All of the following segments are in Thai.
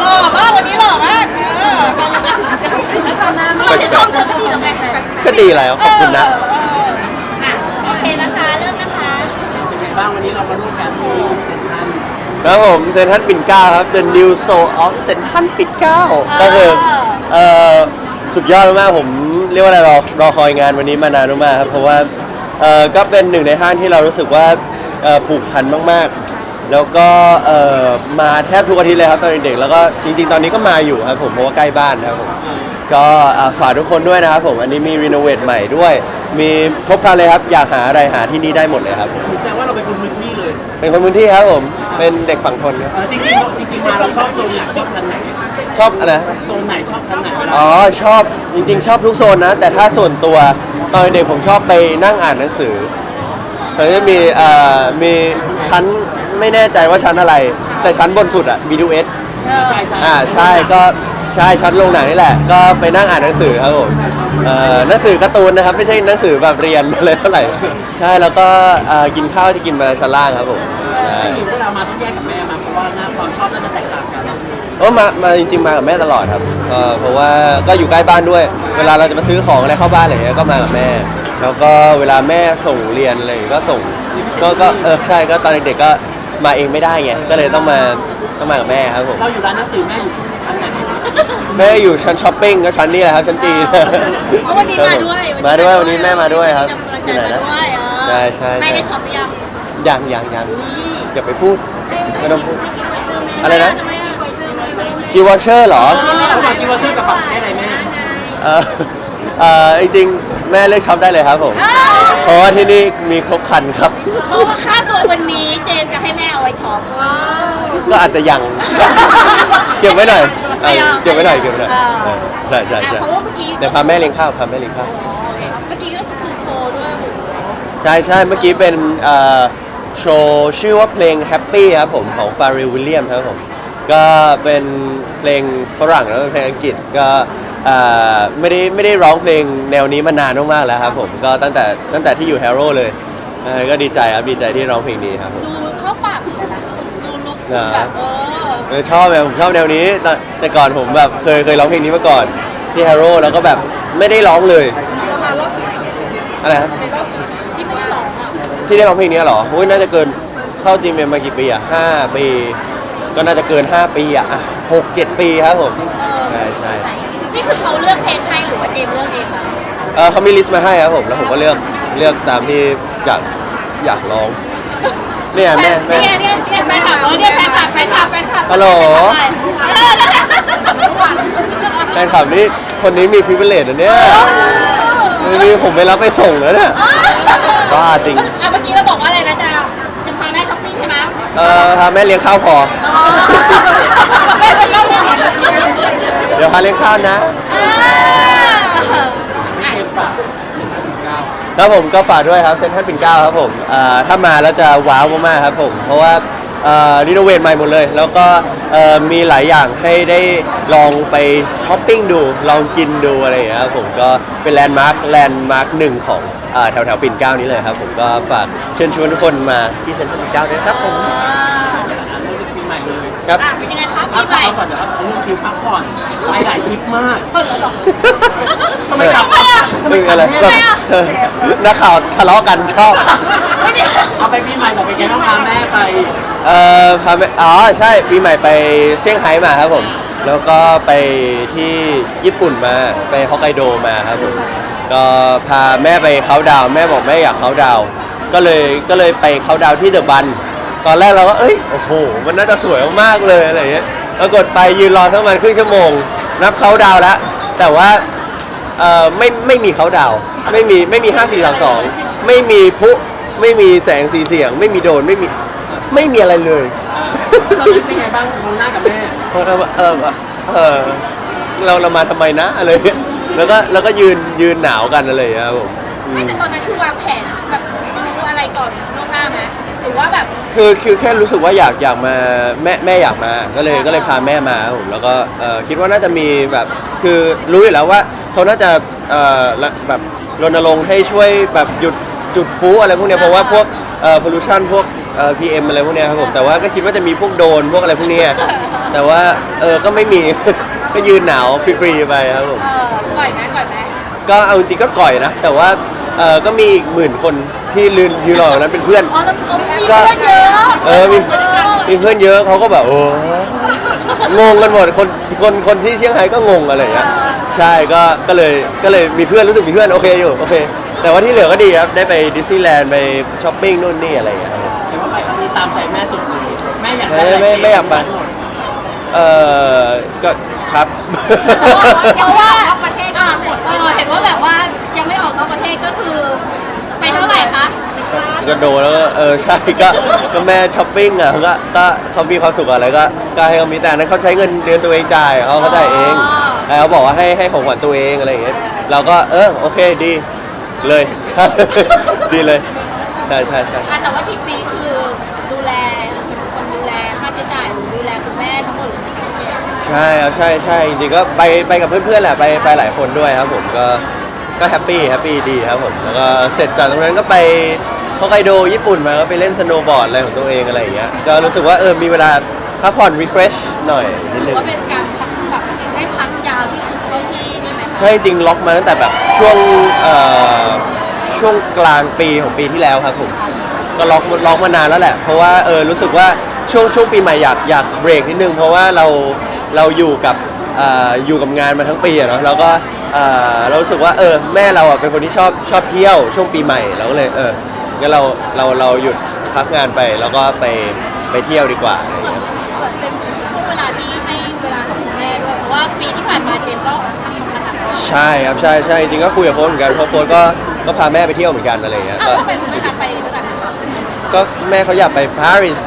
หล่อมากวันนี้หล่อมากเออเราจะชมเธอก็ดีแล้วไงก็ดีแล้วขอบคุณนะโอเคนะคะเริ่มนะคะเป็นไงบ้างวันนี้เรามาร่วมกันที่เซ็นทรัลครับผมเซนทันปิ่นเกล้าครับ The New Soul of เซนทันปิ่นเกล้าก็คือเอ่อสุดยอดมากๆผมเรียกว่าอะไรรอรอคอยงานวันนี้มานานมากๆครับเพราะว่าเอ่อก็เป็นหนึ่งในห้างที่เรารู้สึกว่าเอ่อผูกพันมากๆ แล้วก็เอ่อมาแทบทุกอาทิตย์เลยครับตอนเด็กๆแล้วก็จริงๆ ตอนนี้ก็มาอยู่ครับผมเพราะว่าใกล้บ้านนะครับผมก็อ่าฝากทุกคนด้วยนะครับผมอันนี้มีรีโนเวทใหม่ด้วย มีครบครันเลยครับอยากหาอะไรหาที่นี่ได้หมดเลยครับแสดงว่าเราเป็นคนพื้นที่เลย เป็นคนพื้นที่ครับผมเป็นเด็กฝั่งทนครับเออจริงๆจริงๆมาเราชอบโซนไหนชอบชั้นไหนชอบอะไรนะ โซนไหนชอบชั้นไหนเวลาอ๋อชอบจริงๆ ชอบทุกโซนนะ แต่ถ้าส่วนตัวตอนเด็กผมชอบไปนั่งอ่านหนังสือเขาจะมีเอ่อมีชั้น ไม่แน่ใจว่าชั้นอะไร แต่ชั้นบนสุดอะ B2S ใช่ใช่อ่าใช่ก็ใช่ชั้นโรงหนังนี่แหละ ก็ไปนั่งอ่านหนังสือครับผมเอ่อหนังสือการ์ตูนนะครับ ไม่ใช่หนังสือแบบเรียนอะไรเท่าไหร่ใช่แล้วก็เอ่อกินข้าวที่กินมาชั้นล่างครับผมใช่จริงๆเวลามาต้องแยกกับแม่มาเพราะว่าหน้าความชอบน่าจะแตกต่างกันโอ้มามาจริงๆมากับแม่ตลอดครับเอ่อเพราะว่าก็อยู่ใกล้บ้านด้วย เวลาเราจะมาซื้อของอะไรเข้าบ้านอะไรอย่างเงี้ยก็มากับแม่ แล้วก็เวลาแม่ส่งเรียนอะไรอย่างเงี้ยก็ส่งก็ก็เออใช่ก็ตอนเด็กๆก็ มาเองไม่ได้ไงก็เลยต้องมาต้องมากับแม่ครับผมเราอยู่ร้านหนังสือแม่อยู่ชั้นไหนแม่อยู่ชั้นช้อปปิ้งก็ชั้นนี้แหละครับชั้นจีนเพราะวันนี้มาด้วยมาด้วยวันนี้แม่มาด้วยครับกำลังใจมาด้วยเออใช่ใช่ใช่ไม่ได้ช็อปหรือยังยังยังยังอย่าไปพูดไม่ต้องพูดอะไรนะทำไมอะจีวอเชอร์เหรอเขาบอกกินวอเชอร์กับบัตรให้อะไรแม่เออเออจริงๆแม่เลือกช็อปได้เลยครับผม เพราะว่าที่นี่มีครบครันครับ เพราะว่าค่าตัววันนี้เจนจะให้แม่เอาไว้ช็อปว้าว ก็อาจจะยัง เก็บไว้หน่อยเออไม่เอาเก็บไว้หน่อยเก็บไว้หน่อยเออ เออใช่ใช่อะใช่เพราะว่าเมื่อกี้เดี๋ยวพาแม่เลี้ยงข้าวพาแม่เลี้ยงข้าว เมื่อกี้ก็คือโชว์ด้วยใช่ใช่เมื่อกี้เป็นเอ่อโชว์ชื่อว่าเพลง Happy ครับผม ของ f a r r e l l Williams ครับผม ก็เป็นเพลงฝรั่งแล้วเป็นเพลงอังกฤษก็เอ่อไม่ได้ไม่ได้ร้องเพลงแนวนี้มานานมากๆแล้วครับผมก็ตั้งแต่ตั้งแต่ที่อยู่ Harrow เลยเออก็ดีใจครับดีใจที่ร้องเพลงนี้ครับผม ดูเข้าปากอยู่นะดูลุกเหรอแบบเออเออชอบแบบผมชอบแนวนี้แต่แต่ก่อนผมแบบเคยเคยร้องเพลงนี้มาก่อนที่ Harrow แล้วก็แบบไม่ได้ร้องเลยเรามารอบอะไรครับในรอบที่ไม่ได้ร้องอะที่ได้ร้องเพลงนี้เหรอโอ้ยน่าจะเกินเข้าจริงเป็นมากี่ปีอะห้าปี ก็น่าจะเกิน 5 ปีอะอะหกเจ็ดปีครับผมใช่ใช่นี่คือเขาเลือกเพลงให้หรือว่าเจมส์เลือกเองคะเออเขามีลิสต์มาให้ครับผมแล้วผมก็เลือกเลือกตามที่อยากอยากร้องเนี่ยแม่แม่ เนี่ยเนี่ยเนี่ยแฟนคลับเออเนี่ยแฟนคลับแฟนคลับแฟนคลับฮัลโหลแฟนคลับเออแฟนคลับนี่คนนี้มีพ i เวลเลตอันเนี้ยนี่ผมไปรับไปส่งแล้วเนี่ยบ้าจริง อะเมื่อกี้เราบอกว่าอะไรนะจะ เออพาแม่เลี้ยงข้าวพออ๋อแม่ไปเล่าเรื่องเดี๋ยวพาเลี้ยงข้าวนะให้เกมฝากครับผมก็ฝากด้วยครับเซนทรัลปิ่นเกล้าครับผมอ่าถ้ามาแล้วจะว้าวมากๆครับผม เพราะว่ารีโนเวทใหม่หมดเลย แล้วก็เอ่อมีหลายอย่างให้ได้ลองไปช้อปปิ้งดู ลองกินดูอะไรอย่างเงี้ยครับผมก็เป็นแลนด์มาร์คแลนด์มาร์คหนึ่งของอ่า แถวแถวๆปิ่นเกล้านี้เลยครับ ผมก็ฝากเชิญชวนทุกคนมาที่เซ็นทรัลปิ่นเกล้าด้วยครับผมอะเริ่มจากปีใหม่เลยครับอะเป็นยังไงครับพัพี่กใหม่ ก่อนเดี๋ยวเราเรื่องคิวพักก่อนไปหลายทริปมากทำไมกลับมึงอะไรแบบเออนักข่าวทะเลาะกันชอบ เอาไปปีใหม่แต่ไปแกต้องพาแม่ไปเอ่อพาแม่อ๋อใช่ปีใหม่ไปเซี่ยงไฮ้มาครับผม แล้วก็ไปที่ญี่ปุ่นมาไปฮอกไกโดมาครับผม ก็พาแม่ไปเขาน์ดาวน์แม่บอกแม่อยากเขาน์ดาวน์ก็เลยก็เลยไปเขาน์ดาวน์ที่เดอะบัน ตอนแรกเราก็เอ้ยโอ้โหมันน่าจะสวยมากๆเลยอะไรอย่างเงี้ยปรากฏไปยืนรอทั้งวันครึ่งชั่วโมง นับเขาน์ดาวน์แล้วแต่ว่าเอ่อไม่ไม่มีเขาน์ดาวน์ไม่มีไม่มี 5 4 3 2 ไม่มีพลุไม่มีแสงสีเสียง ไม่มีโดรนไม่มีไม่มีอะไรเลย ตอนนั้นเป็นไงบ้างมองหน้ากับแม่ เพราะเราเออเออเราเรามาทำไมนะอะไรอย่างเงี้ย แล้วก็แล้วก็ยืนยืนหนาวกันอะไรอย่างเงี้ยครับผมอืไม่มแต่ตอนนั้นคือวางแผนแบบรู้อะไรก่อนล่วงหน้าไหมหรือว่าแบบคือคือแค่รู้สึกว่าอยากอยากมาแม่แม่อยากมาก็เลยก็เลยพาแม่มาครับผมแล้วก็เอ่อคิดว่าน่าจะมีแบบคือรู้อยู่แล้วว่าเขาน่าจะเอ่อละแบบรณรงค์ให้ช่วยแบบหยุดจุดพลุอะไรพวกเนี้ยเพราะว่าพวกเอ่อพลูชันพวกเอ่อพีเอ็มอะไรพวกเนี้ยครับผมแต่ว่าก็คิดว่าจะมีพวกโดรนพวกอะไรพวกเนี้ยแต่ว่าเออก็ไม่มี ก็ยืนหนาวฟรีๆไปครับผมเออก่อยไหมก่อยไหมก็เอาจริงๆก็ก่อยนะ แต่ว่าเออก็มีอีกหมื่นคนที่ลืนยืนรออยู่นั้นเป็นเพื่อน อ๋อแล้วเขามีก็เพื่อนเยอะเออมีมีเพื่อนเยอะเขาก็แบบโอ้งงกันหมดคนคนคนที่เชียงไฮ้ก็งงอะไรอย่างเงี้ยใช่ก็ก็เลยก็เลยมีเพื่อนรู้สึกมีเพื่อนโอเคอยู่โอเค แต่ว่าที่เหลือก็ดีครับได้ไปดิสนีย์แลนด์ไปช้อปปิ้งนู่นนี่อะไรอย่างเงี้ยครับผมเห็นว่าไปครั้งนี้ตามใจแม่สุดเลยแม่อยากไม่ได้อะรไม่ไม่อยากไป เออก็ครับ เพราะว่าประเทศอะเออเห็นว่าแบบว่ายังไม่ออกนอกประเทศก็คือไปเท่าไหร่คะก็โดนแล้วก็เออใช่ก็ก็แม่ช้อปปิ้งอะก็ก็เขามีความสุขอะไรก็ก็ให้เขามีแต่อันนั้นเขาใช้เงินเดือนตัวเองจ่ายเขาเขาจ่ายเองแต่เขาบอกว่าให้ให้ของขวัญตัวเองอะไรอย่างเงี้ยเราก็เออโอเคดีเลย ดีเลยใช่ใช่ใช่อะแต่ว่าทริปนี้คือดูแล ใช่ครับใช่ใช่จริงๆก็ไปไปกับเพื่อนๆแหละไปไปหลายคนด้วยครับผมก็ก็แฮปปี้แฮปปี้ดีครับผมแล้วก็เสร็จจากตรงนั้นก็ไปฮอกไกโดญี่ปุ่นมาก็ไปเล่นสโนว์บอร์ดอะไรของตัวเองอะไรอย่างเงี้ยก็รู้สึกว่าเออมีเวลาพักผ่อน refresh หน่อยนิดนึง ว่าเป็นการพักแบบได้พักยาวที่สุดเท่าที่นี่ไหมคะใช่จริงล็อกมาตั้งแต่แบบช่วงเอ่อช่วงกลางปีของปีที่แล้วครับผมก็ล็อกล็อกมานานแล้วแหละ เพราะว่าเออรู้สึกว่าช่วงช่วงปีใหม่อยากอยากเบรกนิดนึง เพราะว่าเรา เราอยู่กับเอ่ออยู่กับงานมาทั้งปีอะเนาะแล้วก็เอ่อเรารู้สึกว่าเออแม่เราอะเป็นคนที่ชอบชอบเที่ยวช่วงปีใหม่เราก็เลยเอองั้นเราเราเราหยุดพักงานไปแล้วก็ไปไปเที่ยวดีกว่าอะไรอย่างเงี้ยเหมือนเป็นช่วงเวลาที่ให้เวลากับคุณแม่ด้วย เพราะว่าปีที่ผ่านมาเจมส์ก็ทำงานหนักใช่ครับใช่ใช่จริงก็คุยกับโฟนเหมือนกันเพราะโฟนก็ก็พาแม่ไปเที่ยวเหมือนกันอะไรอย่างเงี้ยอ้าวก็ทำไมคุณไม่ตามไปด้วยกันคะก็แม่เขาอยากไปปารีส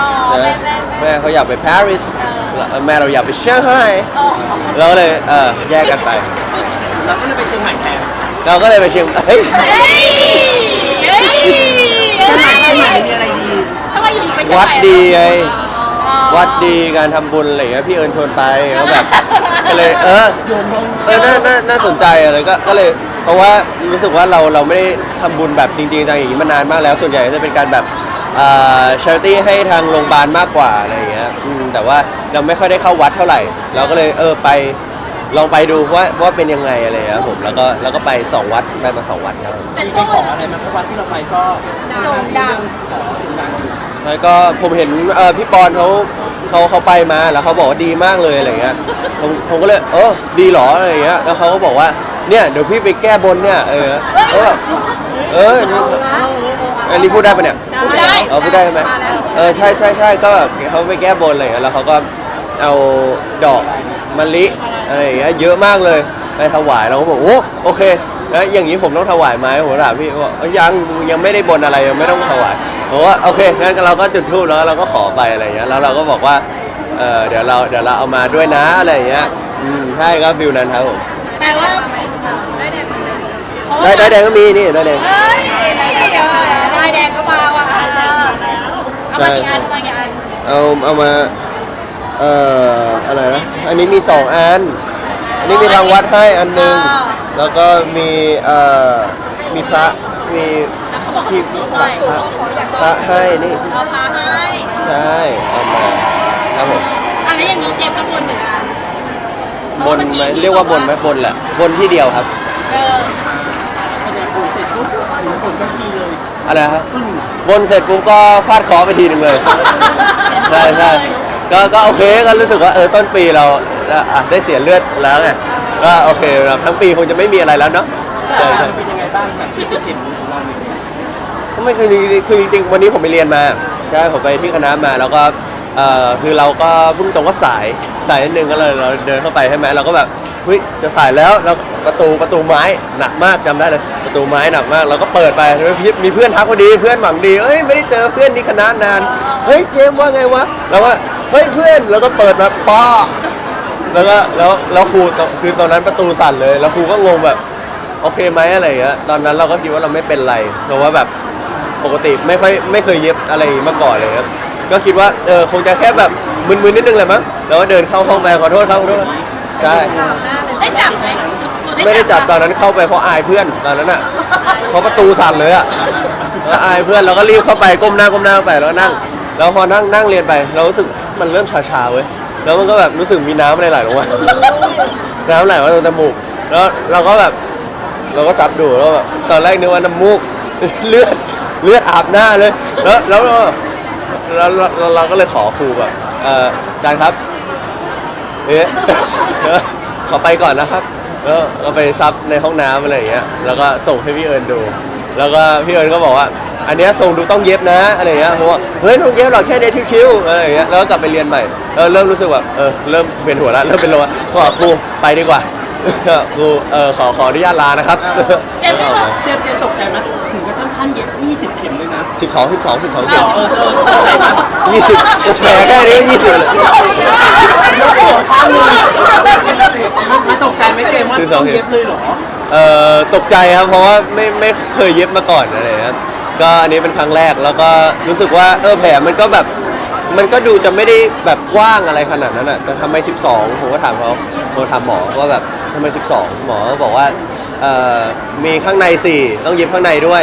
อ๋อนะแม่แม่แม่ แม่เขาอยากไปปารีสแล้วแม่เราอยากไปเชียงไฮ้อ๋อเราก็เลยเออแยกกันไป เราก็เลยไปเชียงใหม่แทนเราก็เลยไปเชียงเฮ้ยเฮ้ยเฮ้ยเชียงใหม่เชียงใหม่มีอะไรดีทำไมอยู่ๆไปเชียงวัดใหม่ดีไงอ๋อวัดดีการทำบุญอะไรอย่างเงี้ยพี่เอิญชวนไปก็แบบก็เลยเออเออน่าน่าน่าสนใจอะไรก็ ก็เลย เพราะว่ารู้สึกว่าเรา เราไม่ได้ทำบุญแบบจริงๆจังอย่างนี้มานานมากแล้ว ส่วนใหญ่ก็จะเป็นการแบบอ่า ชาริตี้ให้ทางโรงพยาบาลมากกว่าอะไรอย่างเงี้ยอืมแต่ว่าเราไม่ค่อยได้เข้าวัดเท่าไหร่ เราก็เลยเออไปลองไปดูว่าว่าเป็นยังไงอะไรอย่างเงี้ยครับผมแล้วก็แล้วก็ไปสองวัดไปมาสองวัดครับ เป็นมีช่วงขเวอลา อะไรไหมเพราะวัดที่เราไปก็โด่งดัง ขอดังแล้วก็ผมเห็นเอ่อพี่ปอนเขาเขาเขาไปมาแล้วเขาบอกว่าดีมากเลยอะไรเงี้ยผมผมก็เลยเออดีเหรออะไรเงี้ยแล้วเขาก็บอกว่าเนี่ยเดี๋ยวพี่ไปแก้บนเนี่ยเออเออเอออันนี้พูดได้ปะเนี่ย ได้ เออพูดได้ไหมเออใช่ใช่ใช่ก็แบบเขาไปแก้บนอะไรเงี้ยแล้วเขาก็เอาดอกมะลิอะไรอย่างเงี้ยเยอะมากเลยไปถวายเราก็บอกโอ้โอเคแล้วอย่างนี้ผมต้องถวายไหมผมถามพี่ว่าเอ้ยยังยังไม่ได้บนอะไรยังไม่ต้องถวายผมว่าโอเคงั้นเราก็จุดธูปแล้วเราก็ขอไปอะไรอย่างเงี้ยแล้วเราก็บอกว่าเออเดี๋ยวเราเดี๋ยวเราเอามาด้วยนะอะไรอย่างเงี้ยอืมใช่ก็ฟิลนั้นครับผม แปลว่า ได้ ได้แดงก็มีนี่ได้แดงเอ้ยได้แดงก็มาว่ะเอามากี่อันเอามากี่อันเอาเอามา เอ่ออะไรนะ อันนี้มีสองอัน อันนี้มีทางวัดให้อันหนึ่งแล้วก็มีเอ่อมีพระมีเขาบอกที่จุดพหน่ระอยพระพระให้นี่เอาพาให้ใช่เอามาครับผมอะไรอย่างนี้เจมส์ก็บนเหมือนกันบนไหมเรียกว่าบนไหมบนแหละบนที่เดียวครับ เออพอเดิน บุญเสร็จปุ๊บหนูผลทันทีเลยอะไรครับบนเสร็จปุ๊บก็ฟาดเคอไปทีหนึ่งเลยใช่ใช่ก็ก็โอเคก็รู้สึกว่าเออต้นปีเราอะได้เสียเลือดแล้วไงก็โอเคเราทั้งปีคงจะไม่มีอะไรแล้วเนาะใช่ใช่เป็นยังไงบ้างแบบพิเศษเก็บของเราเนี่ยก็ไม่คือจริงๆคือจริงๆวันนี้ผมไปเรียนมาใช่ผมไปที่คณะมาแล้วก็เอ่อคือเราก็พุ่งตรงก็สาย สายนิดนึงก็เลยเราเดินเข้าไปใช่ไหมเราก็แบบเฮ้ยจะสายแล้วแล้วประตูประตูไม้หนักมากจำได้เลย ประตูไม้หนักมากเราก็เปิดไปแล้วมีมีเพื่อนทักพอดีเพื่อนหวังดีเอ้ยไม่ได้เจอเพื่อนที่คณะนานเฮ้ยเจมส์ว่าไงวะแล้วว่าเฮ้ยเพื่อนแล้วก็เปิดมาป้อแล้วก็แล้วแล้วครูคือตอนนั้นประตูสั่นเลย แล้วครูก็งงแบบโอเคไหมอะไรอย่างเงี้ยตอนนั้นเราก็คิดว่าเราไม่เป็นไรเพราะว่าแบบปกติไม่ค่อยไม่เคยเย็บอะไรมาก่อนเลยครับก็คิดว่าเออคงจะแค่แบบ มึนๆนิดนึงแหละมั้งแล้วก็เดินเข้าห้องไปขอโทษครับขอโทษใช่ได้จับไหมไม่ได้จับตอนนั้นเข้าไปเพราะอายเพื่อนตอนนั้นอะเพราะประตูสั่นเลยอะเอก็อายเพื่อนเราก็รีบเข้าไปก้มหน้าก้มหน้าเข้าไปแล้วก็นั่ง แล้วพอนั่งนั่งเรียนไป เรารู้สึกมันเริ่มชาๆเว้ยแล้วมันก็แบบรู้สึกมีน้ำอะไรไหลลงมาน้ำไหลมาตรงจมูกแล้วเราก็แบบเราก็จับดูแล้วแบบตอนแรกนึกว่าน้ำมูกเลือดเลือดอาบหน้าเลย แล้วแล้วเราแล้วเราเราเราก็เลยขอครูแบบ เอ่ออาจารย์ครับเอ๊ะ ขอไปก่อนนะครับแล้วก็ไปซับในห้องน้ำอะไรอย่างเงี้ยแล้วก็ส่งให้พี่เอิญดู แล้วก็พี่เอิญก็บอกว่า อันเนี้ยส่งดูต้องเย็บนะอะไรอย่างเงี้ยผมว่าเฮ้ยต้องเย็บหรอกแค่เนี้ยชิวๆอะไรอย่างเงี้ยแล้วก็กลับไปเรียนใหม่เออเริ่มรู้สึกแบบเออเริ่มเวียนหัวแล้วเริ่มเป็นลมแล้วบอกครูไปดีกว่า ครูเออขอขออนุญาตลานะครับ เจมส์ไม่รู้เจมส์เจมส์ตกใจไหมถึงกระทั่งขั้นเย็บ20เข็มเลยนะ สิบสองสิบสองสิบสองเอเจ็ดอเออเออตกใจไหมยี่สิบแหมแค่นี้ยี่สิบเลยมันตกใจไหมเจมส์ว่าคือสต้อองงเข็มเย็บเลยเหรอเอ่อตกใจครับเพราะว่าไม่ไม่เคยเย็บมาก่อนอะไรอย่างเงี้ยก็อันนี้เป็นครั้งแรกแล้วก็รู้สึกว่าเออแผลมันก็แบบมันก็ดูจะไม่ได้แบบกว้างอะไรขนาดนั้นอะแต่ทำไม 12 ผมก็ถามเขาผมถามหมอว่าแบบทำไม 12 หมอก็บอกว่าเอ่อมีข้างใน 4 ต้องเย็บข้างในด้วย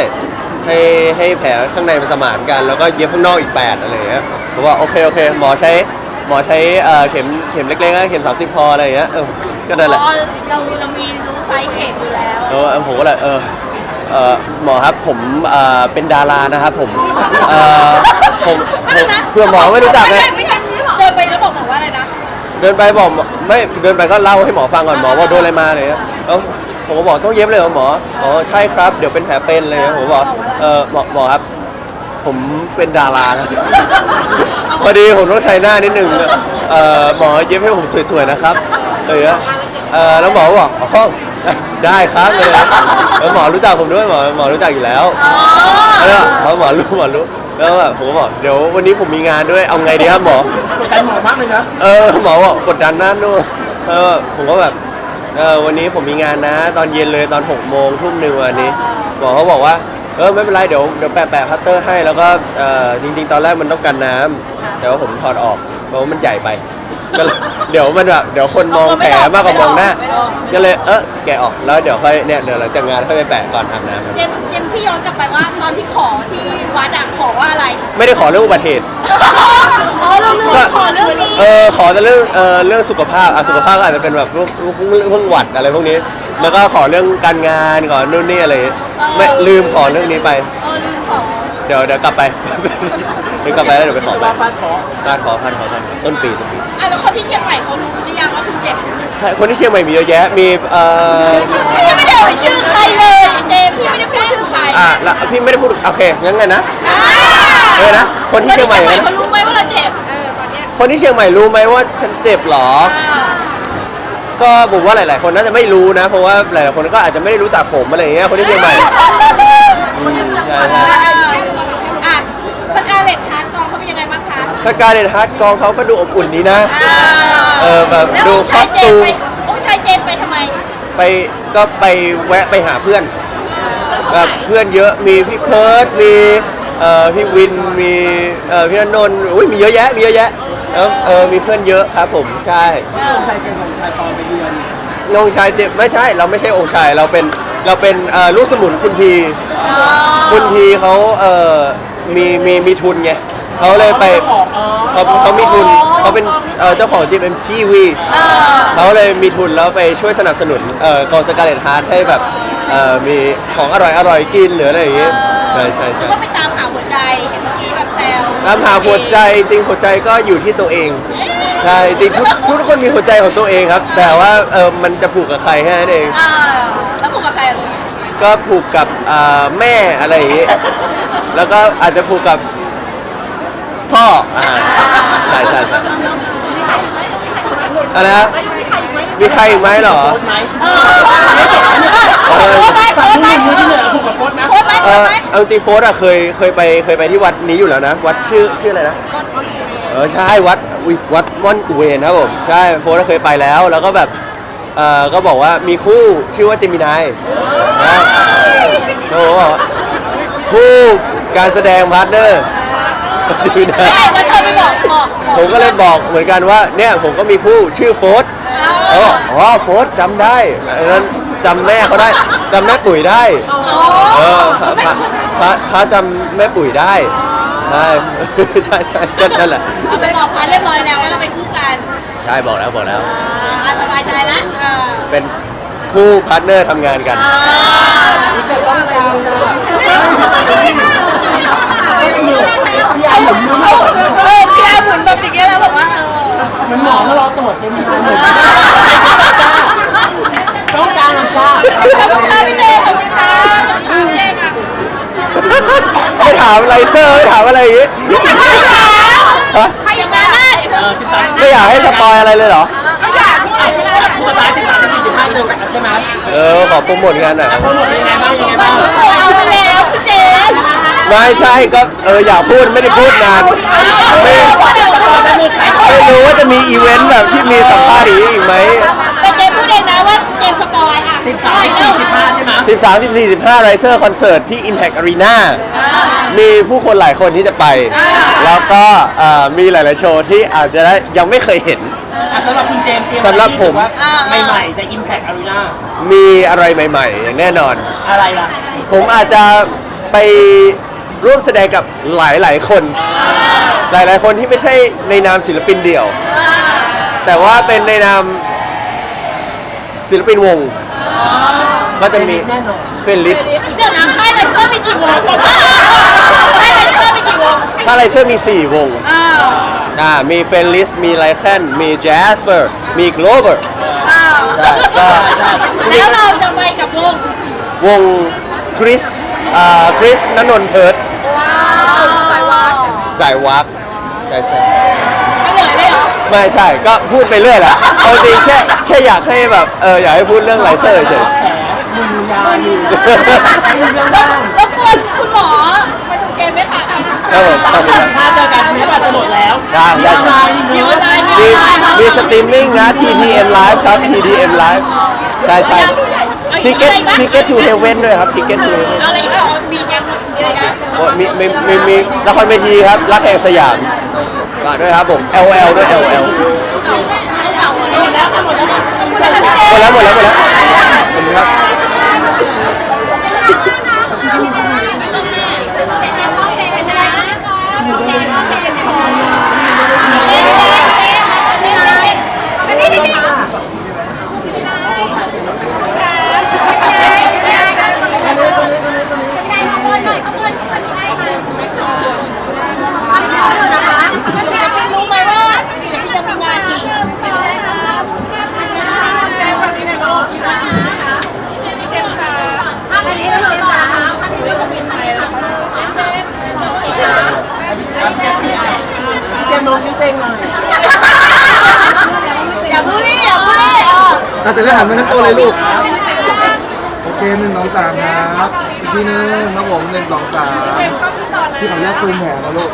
ให้ให้แผลข้างในมันสมานกัน แล้วก็เย็บข้างนอกอีก 8 อะไรอย่างเงี้ยผมว่าโอเคโอเค หมอใช้หมอใช้เอ่อเข็มเข็มเล็กๆนะเข็ม 30 พออะไรอย่างเงี้ยเออก็นั่นแหละอ๋อเราเรามีรู้ไซส์เข็มอยู่แล้วเออผมก็เลยเออเออหมอครับผมเอ่อเป็นดารานะครับผมเออผมผมเพื่อหมอไม่รู้จักไม่ไงใช่ไม่ใช่เดินไปแล้วบอกหมอว่าอะไรนะ เดินไปบอกหมอไม่เดินไปก็เล่าให้หมอฟังก่อนหมอว่าโดนอะไรมาอะไรเลยแล้ว ผมก็บอกต้องเย็บเลยเหรอหมออ๋อใช่ครับ เดี๋ยวเป็นแผลเป็นเลยผมบอกเออหมอหมอครับ ผมเป็นดารานะพอดีผมต้องใช้หน้านิดนึงเอ่อหมอเย็บให้ผมสวยๆนะครับเออเออแล้วหมอบอกอ๋อได้ครับเลยแล้วหมอรู้จักผมด้วยหมอหมอรู้จักอยู่แล้วแล้วเขาหมอรู้หมอรู้แล้วแบบผมก็บอกเดี๋ยววันนี้ผมมีงานด้วยเอาไงดีครับหมอกดใจหมอมากเลยนะเออหมอบอกกดดันนั่นด้วยเออผมก็แบบ เออวันนี้ผมมีงานนะ ตอนเย็นเลยตอน6กโมงทุ่มหนึ่งวันนี้หมอเขาบอกว่าเออไม่เป็นไรเดี๋ยวเดี๋ยวแปะแปะพัตเตอร์ให้แล้วก็เออจริง ๆ ตอนแรกมันต้องกันน้ำแต่ว่าผมถอดออกเพราะว่ามันใหญ่ไปก็เลยเดี๋ยวมันแบบเดี๋ยวคนมองแผลมากกว่ามองหน้า ก็เลยเออแกะออกแล้วเดี๋ยวค่อยเนี่ยเดี๋ยวหลังจากงานค่อยไปแปะก่อนอาบน้ำครับ เจมส์เจมส์ พี่ย้อนกลับไปว่าตอนที่ขอที่วัดอะขอว่าอะไร ไม่ได้ขอเรื่องอุบัติเหตุ อ๋อเราลืมขอเรื่องนี้เออขอแต่เรื่องเออเรื่องสุขภาพอะสุขภาพก็อาจจะเป็นแบบเรื่องเรื่องเรื่องหวัดอะไรพวกนี้ แล้วก็ขอเรื่องการงานขอนู่นนี่อะไรอย่างงี้ไม่ลืมขอเรื่องนี้ไป เออลืมขอเดี๋ยวเดี๋ยวกลับไป เดี๋ยวกลับไปแล้วเดี๋ยวไปขอสไปบายฟาดขอการขอพันขอพันต้นปีต้นปีอะแล้วคนที่เชียงใหม่เขารู้หรือยังว่าคุณเจ็บใช่คนที่เชียงใหม่มีเยอะแยะมีเอ่อพี่ไม่ได้เอ่ยชื่อใครเลย เจมส์พี่ไม่ได้พูดชื่อใครอะละพี่ไม่ได้พูดโอเคงั้นไงนะอ่าเออนะคนที่เชียงใหม่คนนะเขารู้ไหมว่าเราเจ็บเออตอนเนี้ยคนที่เชียงใหม่รู้ไหมว่าฉันเจ็บเหรออ่าก็ผมว่าหลาย ๆ คนน่าจะไม่รู้นะ เพราะว่าหลายๆคนก็อาจจะไม่ได้รู้จักผมอะไรอย่างเงี้ยคนที่เชียงใหม่อืมใช่ใช่อะสกาเลตฮาร์ดกองเขาเป็นยังไงบ้างคะถ้าการเล่นฮาร์ดกองเขาก็ดูอบอุ่นดีนะอ่าเออแบบล้วดูงค์ชายคอสตูมเจไปองค์ชายเจมส์ไปทำไม ไปก็ไปแวะไปหาเพื่อน แบบเพื่อนเยอะมีพี่เพิร์ดมีเอ่อพี่วินมีเอ่อพี่ณนนท์อุ้ยมีเยอะแยะมีเยอะแยะแล้วเออมีเพื่อนเยอะครับผมใช่องค์ชายเจมส์องค์ชายตอนไปเยือนองค์ชายเจ็บไม่ใช่ เราไม่ใช่องค์ชายเราเป็นเราเป็นเอ่อลูกสมุนคุณที คุณทีเขาเอ่อมีมีมีทุนไงเขาเลยไปของอ๋อเขาเขามีทุนเขาเป็นเอ่อเจ้าของ GMMTV เออเขาเลยมีทุนแล้วไปช่วยสนับสนุนเอ่อกองสกาเลตฮาร์ดให้แบบ เอ่อมีของอร่อยอร่อยกินหรืออะไรอย่างเงี้ยใช่ใช่หรือใช่ว่าไปตามหาหัวใจเห็นเมื่อกี้แบบแซวตามหาหัวใจจริงหัวใจก็อยู่ที่ตัวเองใช่จริงทุกทุกคนมีหัวใจของตัวเองครับ แต่ว่าเออมันจะผูกกับใครแค่นั้นเอง อ่าแล้วผูกกับใครอะลูกก็ผูกกับอ่าแม่อะไรอย่างงี้ แล้วก็อาจจะผูกกับพ่ออ่าใช่ใช่ใช่อะไรนะ มีใครอีกไหมเหรอโพสต์ไหมเออเออโพสต์ไหมโพฝากสต์ไหมผู้หญิงเอที่เหลืออผูกกับโพสต์นะโพสต์ไหมโพเอสต์อไหมเอาจริงโฟร์อะเคยเคยไปเคยไปที่วัดนี้อยู่แล้วนะ วัดชื่อชื่ออะไรนะ เออใช่วัดอุ๊ยวัดม่อนกูเวนครับผม ใช่โฟร์เคยไปแล้ว แล้วก็แบบเออก็บอกว่ามีคู่ชื่อว่าเจมินายนะแล้วผมก็บอกว่าคู่การแสดงพาร์ทเนอร์เจมินาย ใช่แล้วเธอไปบอกบอกบอกผมก็เลยบอกเหมือนกันว่าเนี่ยผมก็มีคู่ชื่อโฟร์ เขาบอกอ๋อโฟร์จำได้อันนั้นจำแม่เขาได้จำแม่ปุ๋ยได้ โอ้เออเขาเป็นคนพระพระจำแม่ปุ๋ยได้ใช่ ใช่ใช่ก็นั่นแหละเราไปบอกพันเรียบร้อยแล้วว่าเราเป็นคู่กันใช่บอกแล้วบอกแล้ว อ่าสบายใจแล้วเออเป็นคู่พาร์ทเนอร์ทำงานกัน อ่าเออพี่อาหมุนแบบอย่างเงี้ยแล้วแบบว่าเออ มันหมอมารอตรวจยังมีทางหนึ่งต้องการอะไรจ้าขอบคุณค่ะพี่เจขอบคุณค่ะพี่เจค่ะไม่ถามไลเซอร์ไม่ถามอะไรอย่างงี้ฮะใครยังมาหน้าเดี๋ยวเออสิบสามไม่อยากให้สปอยอะไรเลยเหรอ ไม่อยากพูดอะไรไม่ได้แบบสไตล์สิบสามสิบสี่สิบห้าเจอกันใช่ไหมเออขอโปรโมทงานหน่อย โปรโมทยังไงบ้างยังไงบับ้าตงรสวยเอาไปแล้วพี่เจไม่ใช่ก็เอออยากพูดไม่ได้พูดนาน ไม่ ไม่รู้ว่าจะมีอีเวนต์แบบที่มีสัมภาษณ์อย่างนี้อีกไหมแต่เจพูดเองนะว่าเจสปอยอะสิบสามสิบสี่สิบห้าใช่ไหม13 14 15ไรเซอร์คอนเสิร์ตที่ Impact Arena มีผู้คนหลายคนที่จะไป แล้วก็เอ่อมีหลาย ๆ โชว์ที่อาจจะได้ยังไม่เคยเห็น อะสำหรับคุณเจมส์เตรียมสำหรับผม ใหม่ๆแต่ Impact Arena มีอะไรใหม่ ๆ อย่างแน่นอน อะไรล่ะ ผมอาจจะไป ร่วมแสดงกับหลายๆคน หลายๆคนที่ไม่ใช่ในนามศิลปินเดี่ยว แต่ว่าเป็นในนามศิลปินวง ก็จะมีแน่นอนเป็นลิสต์เดี๋ยวนะค่ายไลเซอร์มีกี่วงค่ายไลเซอร์มีกี่วงถ้าไรเซอร์มี 4 วงอ้าวอ่ามีเฟนลิสมีไลแคนมีแจสเ e อร์มีโคลเวอร์อ้าวใช่ก็แล้วเราจะไปกับวงวงคริสอ่าคริสนนนท์เพิร์ดว้าวสายวา สายวักใช่ใช่ไม่เหนื่อยเลยเหรอไม่ใช่ก็พูดไปเรื่อยแหละเอาจริงแค่แค่อยากให้แบบเอออยากให้พูดเรื่องไลเซอร์เฉยแผลมือยาอยู่ให้เรื่องรบ้างบกวนคุณหมอมาดูเกมไหมค่ะครับผมขอบคุณครับถ้าเจอกันไม่ว่าจะหมดแล้วได้ได้มีอะไรมีออนไลน์มีอมีอนไลน์มีสตรีมมิ่งนะ TTM Live ครับ TTM Live ใช่ใช่ ทิเก็ตทิเก็ตทูเฮเว่นด้วยครับทิเก็ตทูเฮเว่นอะไรอีกอะมียังมีอะไรนะมีมีมีมีละครเวทีครับรักแห่งสยามฝากด้วยครับผม LL ด้วย LL ไม่เอาหมดแล้วหมดแล้วหมดแล้วหมดแล้วหมดแล้วหมดแล้วขอบคุณครับ รู้ไหมว่าศิลปินจะมีงานอีกพี่เจมส์ค่ะ เจมส์ลองคิดเองหน่อย อย่าพูดดิอย่าพูดดิ อะแต่ได้หันมาทั้งตัวเลยลูก โอเคหนึ่งสองสามครับอีกทีหนึงครับผมหนึ่งสองสามเจมส์ก็พี่ต่อนะ พี่ขออนุญาตซูมแผงนะลูก